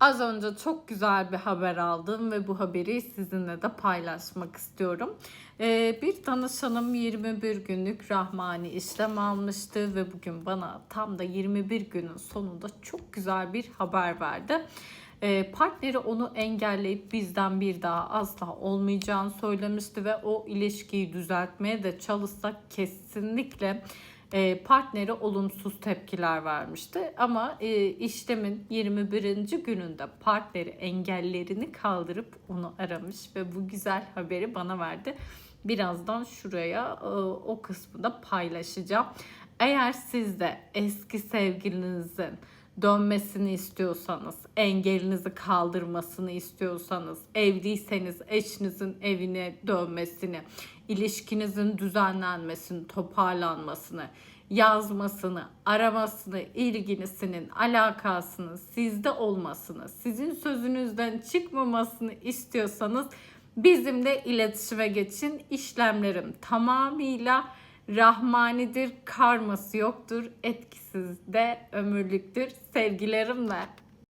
Az önce çok güzel bir haber aldım ve bu haberi sizinle de paylaşmak istiyorum. Ee, bir danışanım 21 günlük rahmani işlem almıştı ve bugün bana tam da 21 günün sonunda çok güzel bir haber verdi. Ee, partneri onu engelleyip bizden bir daha asla olmayacağını söylemişti ve o ilişkiyi düzeltmeye de çalışsak kesinlikle e, partneri olumsuz tepkiler vermişti. Ama e, işlemin 21. gününde partneri engellerini kaldırıp onu aramış ve bu güzel haberi bana verdi. Birazdan şuraya e, o kısmı da paylaşacağım. Eğer siz de eski sevgilinizin dönmesini istiyorsanız, engelinizi kaldırmasını istiyorsanız, evliyseniz eşinizin evine dönmesini, ilişkinizin düzenlenmesini, toparlanmasını, yazmasını, aramasını, ilgilisinin, alakasını, sizde olmasını, sizin sözünüzden çıkmamasını istiyorsanız bizimle iletişime geçin. İşlemlerim tamamıyla rahmanidir, karması yoktur, etkisiz de ömürlüktür. Sevgilerimle.